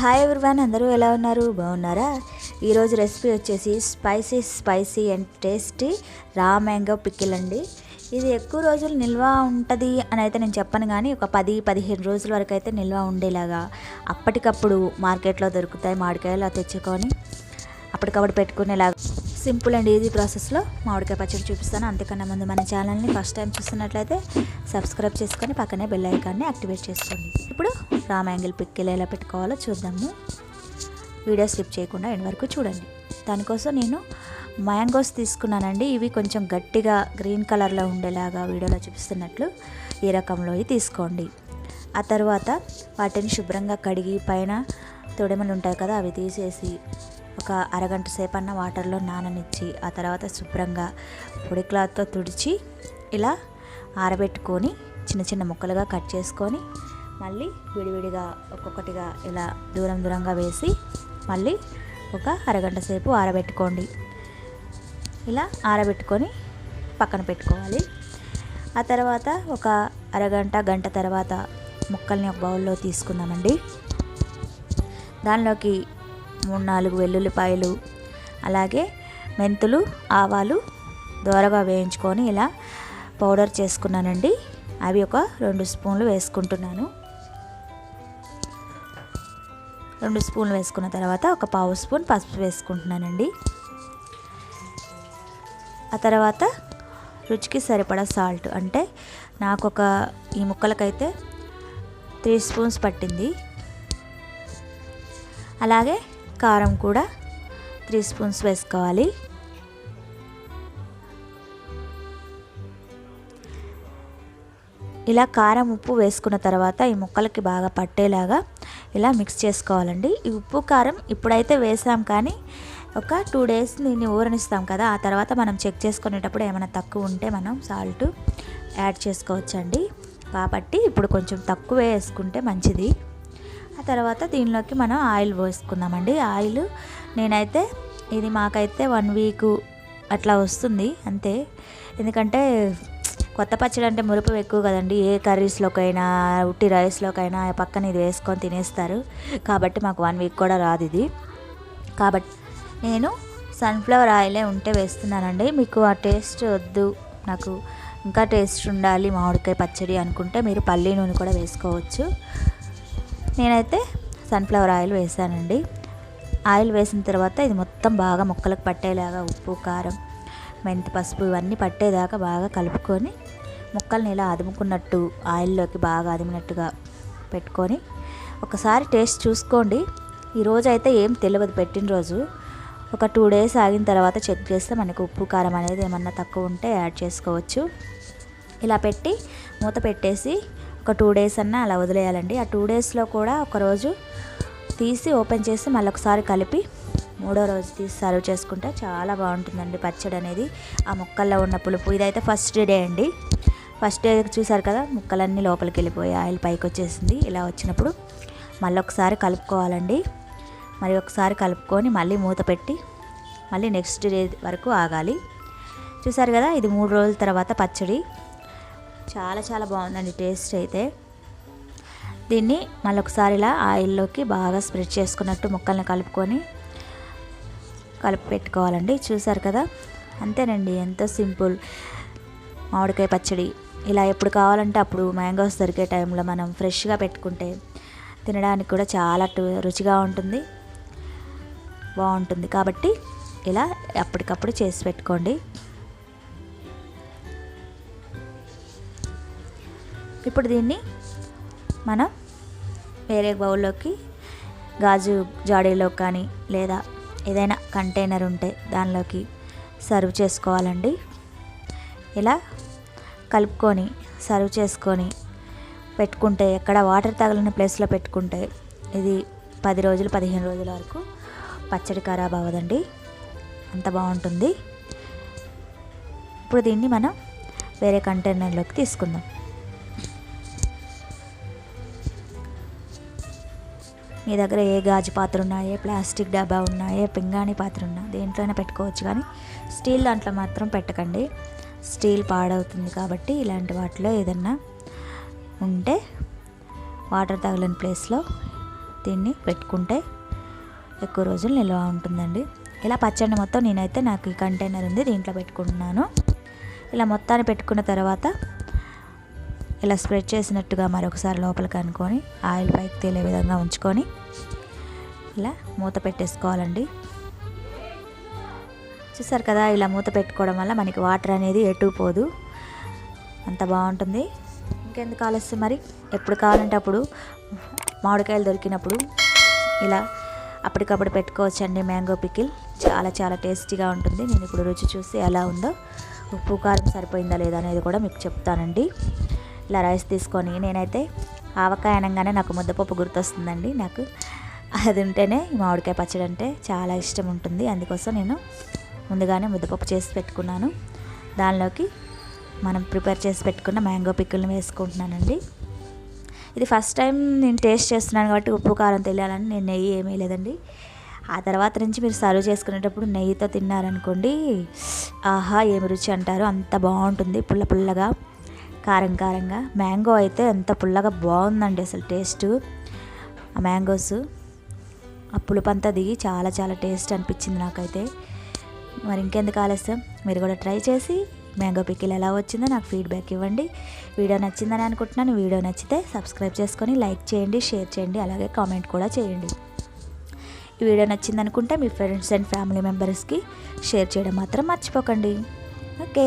Hi everyone అందరూ ఎలా ఉన్నారు? బాగున్నారా? ఈరోజు రెసిపీ వచ్చేసి spicy spicy and tasty raw mango pickle అండి ఇది ఎక్కువ రోజులు నిల్వ ఉంటుంది అని అయితే నేను చెప్పను కానీ ఒక పది పదిహేను రోజుల వరకు అయితే నిల్వ ఉండేలాగా అప్పటికప్పుడు మార్కెట్లో దొరుకుతాయి మామిడికాయలు తెచ్చుకొని అప్పటికప్పుడు పెట్టుకునేలాగా సింపుల్ అండ్ ఈజీ ప్రాసెస్లో మామిడికాయ పచ్చడి చూపిస్తాను. అంతకన్నా ముందు మన ఛానల్ని ఫస్ట్ టైం చూస్తున్నట్లయితే సబ్స్క్రైబ్ చేసుకొని పక్కనే బెల్ ఐకాన్ని యాక్టివేట్ చేసుకోండి. ఇప్పుడు రామ్ యాంగిల్ పిక్కిలు ఎలా పెట్టుకోవాలో చూద్దాము. వీడియో స్లిప్ చేయకుండా ఎండ్ వరకు చూడండి. దానికోసం నేను మ్యాంగోస్ తీసుకున్నానండి. ఇవి కొంచెం గట్టిగా గ్రీన్ కలర్లో ఉండేలాగా వీడియోలో చూపిస్తున్నట్లు ఈ రకంలో తీసుకోండి. ఆ తర్వాత వాటిని శుభ్రంగా కడిగి పైన తొడమలు ఉంటాయి కదా అవి తీసేసి ఒక అరగంట సేపు అన్న వాటర్లో నాననిచ్చి ఆ తర్వాత శుభ్రంగా పొడి క్లాత్తో తుడిచి ఇలా ఆరబెట్టుకొని చిన్న చిన్న ముక్కలుగా కట్ చేసుకొని మళ్ళీ విడివిడిగా ఒక్కొక్కటిగా ఇలా దూరం దూరంగా వేసి మళ్ళీ ఒక అరగంట సేపు ఆరబెట్టుకోండి. ఇలా ఆరబెట్టుకొని పక్కన పెట్టుకోవాలి. ఆ తర్వాత ఒక అరగంట గంట తర్వాత ముక్కల్ని ఒక బౌల్లో తీసుకుందామండి. దానిలోకి మూడు నాలుగు వెల్లుల్లిపాయలు అలాగే మెంతులు ఆవాలు దోరగా వేయించుకొని ఇలా పౌడర్ చేసుకున్నానండి. అవి ఒక రెండు స్పూన్లు వేసుకుంటున్నాను. రెండు స్పూన్లు వేసుకున్న తర్వాత ఒక పావు స్పూన్ పసుపు వేసుకుంటున్నానండి. ఆ తర్వాత రుచికి సరిపడా సాల్ట్ అంటే నాకు ఒక ఈ ముక్కలకైతే త్రీ స్పూన్స్ పట్టింది. అలాగే కారం కూడా త్రీ స్పూన్స్ వేసుకోవాలి. ఇలా కారం ఉప్పు వేసుకున్న తర్వాత ఈ ముక్కలకి బాగా పట్టేలాగా ఇలా మిక్స్ చేసుకోవాలండి. ఈ ఉప్పు కారం ఇప్పుడైతే వేసాం కానీ ఒక టూ డేస్ దీన్ని ఊరనిస్తాం కదా ఆ తర్వాత మనం చెక్ చేసుకునేటప్పుడు ఏమైనా తక్కువ ఉంటే మనం సాల్ట్ యాడ్ చేసుకోవచ్చండి. కాబట్టి ఇప్పుడు కొంచెం తక్కువ వేసుకుంటే మంచిది. ఆ తర్వాత దీనిలోకి మనం ఆయిల్ పోసుకుందామండి. ఆయిల్ నేనైతే ఇది మాకైతే వన్ వీక్ అట్లా వస్తుంది అంతే. ఎందుకంటే కొత్త పచ్చడి అంటే మురుపు ఎక్కువ కదండి. ఏ కర్రీస్లోకైనా ఉట్టి రైస్లోకైనా పక్కన ఇది వేసుకొని తినేస్తారు. కాబట్టి మాకు వన్ వీక్ కూడా రాదు ఇది. కాబట్టి నేను సన్ఫ్లవర్ ఆయిలే ఉంటే వేస్తున్నానండి. మీకు ఆ టేస్ట్ వద్దు. నాకు ఇంకా టేస్ట్ ఉండాలి మామిడికాయ పచ్చడి అనుకుంటే మీరు పల్లీ నూనె కూడా వేసుకోవచ్చు. నేనైతే సన్ఫ్లవర్ ఆయిల్ వేసానండి. ఆయిల్ వేసిన తర్వాత ఇది మొత్తం బాగా ముక్కలకు పట్టేలాగా ఉప్పు కారం మెంతి పసుపు ఇవన్నీ పట్టేదాకా బాగా కలుపుకొని ముక్కల్ని ఇలా అదుముకున్నట్టు ఆయిల్లోకి బాగా అదిమినట్టుగా పెట్టుకొని ఒకసారి టేస్ట్ చూసుకోండి. ఈరోజు అయితే ఏం తెలియదు పెట్టిన రోజు. ఒక టూ డేస్ ఆగిన తర్వాత చెక్ చేస్తే మనకు ఉప్పు కారం అనేది ఏమన్నా తక్కువ ఉంటే యాడ్ చేసుకోవచ్చు. ఇలా పెట్టి మూత పెట్టేసి ఒక టూ డేస్ అన్నా అలా వదిలేయాలండి. ఆ టూ డేస్లో కూడా ఒకరోజు తీసి ఓపెన్ చేసి మళ్ళీ ఒకసారి కలిపి మూడో రోజు తీసి సర్వ్ చేసుకుంటే చాలా బాగుంటుందండి పచ్చడి అనేది. ఆ ముక్కల్లో ఉన్న పులుపు. ఇదైతే ఫస్ట్ డే అండి. ఫస్ట్ డే చూసారు కదా ముక్కలన్నీ లోపలికి వెళ్ళిపోయి ఆయిల్ పైకి వచ్చేసింది. ఇలా వచ్చినప్పుడు మళ్ళీ ఒకసారి కలుపుకోవాలండి. మరి ఒకసారి కలుపుకొని మళ్ళీ మూత పెట్టి మళ్ళీ నెక్స్ట్ డే వరకు ఆగాలి. చూసారు కదా ఇది మూడు రోజుల తర్వాత పచ్చడి. చాలా చాలా బాగుందండి టేస్ట్ అయితే. దీన్ని మళ్ళీ ఒకసారి ఇలా ఆయిల్లోకి బాగా స్ప్రెడ్ చేసుకున్నట్టు ముక్కల్ని కలుపుకొని కలిపి పెట్టుకోవాలండి చూసారు కదా? అంతేనండి ఎంతో సింపుల్. మామిడికాయ పచ్చడి ఇలా ఎప్పుడు కావాలంటే అప్పుడు మ్యాంగోస్ దొరికే టైంలో మనం ఫ్రెష్గా పెట్టుకుంటే తినడానికి కూడా చాలా రుచిగా ఉంటుంది. బాగుంటుంది. కాబట్టి ఇలా ఎప్పటికప్పుడు చేసి పెట్టుకోండి. ఇప్పుడు దీన్ని మనం వేరే బౌల్లోకి గాజు జాడీలో కానీ లేదా ఏదైనా కంటైనర్ ఉంటే దానిలోకి సర్వ్ చేసుకోవాలండి. ఇలా కలుపుకొని సర్వ్ చేసుకొని పెట్టుకుంటే ఎక్కడ వాటర్ తగిలిన ప్లేస్లో పెట్టుకుంటే ఇది పది రోజులు పదిహేను రోజుల వరకు పచ్చడి ఖరాబ్ అవ్వదండి. అంత బాగుంటుంది. ఇప్పుడు దీన్ని మనం వేరే కంటైనర్లోకి తీసుకుందాం. మీ దగ్గర ఏ గాజు పాత్ర ఉన్నా ఏ ప్లాస్టిక్ డబ్బా ఉన్నా ఏ పింగాణి పాత్ర ఉన్నా దేంట్లోనే పెట్టుకోవచ్చు కానీ స్టీల్ దాంట్లో మాత్రం పెట్టకండి. స్టీల్ పాడవుతుంది కాబట్టి ఇలాంటి వాటిలో ఏదన్నా ఉంటే వాటర్ తగలని ప్లేస్లో దీన్ని పెట్టుకుంటే ఎక్కువ రోజులు నిల్వ ఉంటుందండి. ఇలా పచ్చడి మొత్తం నేనైతే నాకు ఈ కంటైనర్ ఉంది దీంట్లో పెట్టుకుంటున్నాను. ఇలా మొత్తాన్ని పెట్టుకున్న తర్వాత ఇలా స్ప్రెడ్ చేసినట్టుగా మరొకసారి లోపలికి అనుకొని ఆయిల్ పైకి తేలే విధంగా ఉంచుకొని ఇలా మూత పెట్టేసుకోవాలండి. చూసారు కదా ఇలా మూత పెట్టుకోవడం వల్ల మనకి వాటర్ అనేది ఎటు పోదు. అంత బాగుంటుంది. ఇంకెందుకు ఆలస్యం మరి? ఎప్పుడు కావాలంటే అప్పుడు మామిడికాయలు దొరికినప్పుడు ఇలా అప్పటికప్పుడు పెట్టుకోవచ్చండి మ్యాంగో పికిల్. చాలా చాలా టేస్టీగా ఉంటుంది. నేను ఇప్పుడు రుచి చూసి ఎలా ఉందో ఉప్పు కారం సరిపోయిందా లేదా అనేది కూడా మీకు చెప్తానండి. ఇలా రైస్ తీసుకొని నేనైతే ఆవకాయ అనగానే నాకు ముద్దపప్పు గుర్తొస్తుందండి నాకు. అది ఉంటేనే మామిడికాయ పచ్చడి అంటే చాలా ఇష్టం ఉంటుంది. అందుకోసం నేను ముందుగానే ముద్దపప్పు చేసి పెట్టుకున్నాను. దానిలోకి మనం ప్రిపేర్ చేసి పెట్టుకున్న మ్యాంగో పిక్కుల్ని వేసుకుంటున్నానండి. ఇది ఫస్ట్ టైం నేను టేస్ట్ చేస్తున్నాను కాబట్టి ఉప్పు కారం తెలియాలని నేను నెయ్యి ఏమీ లేదండి. ఆ తర్వాత నుంచి మీరు సర్వ్ చేసుకునేటప్పుడు నెయ్యితో తిన్నారనుకోండి ఆహా ఏమి రుచి అంటారు. అంత బాగుంటుంది పుల్ల పుల్లగా. కారం కారంగా. మ్యాంగో అయితే ఎంత పుల్లగా బాగుందండి అసలు టేస్ట్. ఆ మ్యాంగోస్ ఆ పులుపంతా దిగి చాలా చాలా టేస్ట్ అనిపించింది నాకైతే. మరి ఇంకెందుకు ఆలస్యం? మీరు కూడా ట్రై చేసి మ్యాంగో పికిల్ ఎలా వచ్చిందో నాకు ఫీడ్బ్యాక్ ఇవ్వండి. వీడియో నచ్చిందని అనుకుంటున్నాను. వీడియో నచ్చితే సబ్స్క్రైబ్ చేసుకొని లైక్ చేయండి షేర్ చేయండి అలాగే కామెంట్ కూడా చేయండి. ఈ వీడియో నచ్చింది అనుకుంటే మీ ఫ్రెండ్స్ అండ్ ఫ్యామిలీ మెంబర్స్కి షేర్ చేయడం మాత్రం మర్చిపోకండి. Okay.